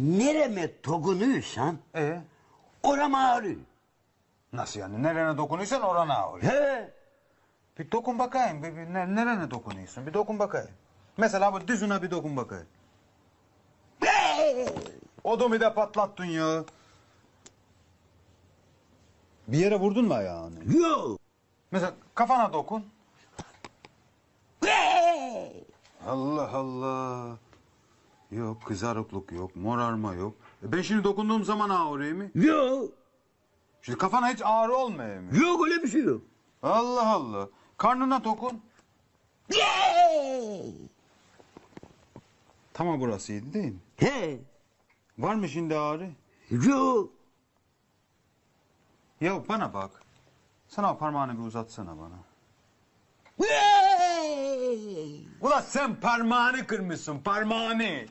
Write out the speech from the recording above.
Nereme dokunuyorsan E oram ağrıyor. nasıl yani? Nerene dokunuyorsan orana ağrıyor. He. Bir dokun bakayım. Bir, bir, ne- nerene dokunuyorsun? Bir dokun bakayım. Mesela bu dizine bir dokun bakayım. Odumu da patlattın ya. Bir yere vurdun mu ayağını? Yok. Mesela kafana dokun. Allah Allah. Yok kızarıklık yok, morarma yok. E ben şimdi dokunduğum zaman ağrıyor mu? Yok. Şimdi kafana hiç ağrı olmuyor mu? Yok öyle bir şey yok. Allah Allah. Karnına dokun. Tamam burasıydı değil mi? He. Var mı şimdi ağrı? Yok. Ya bana bak. Sana o parmağını bir uzatsana bana. Ulan sen parmağını kırmışsın parmağını.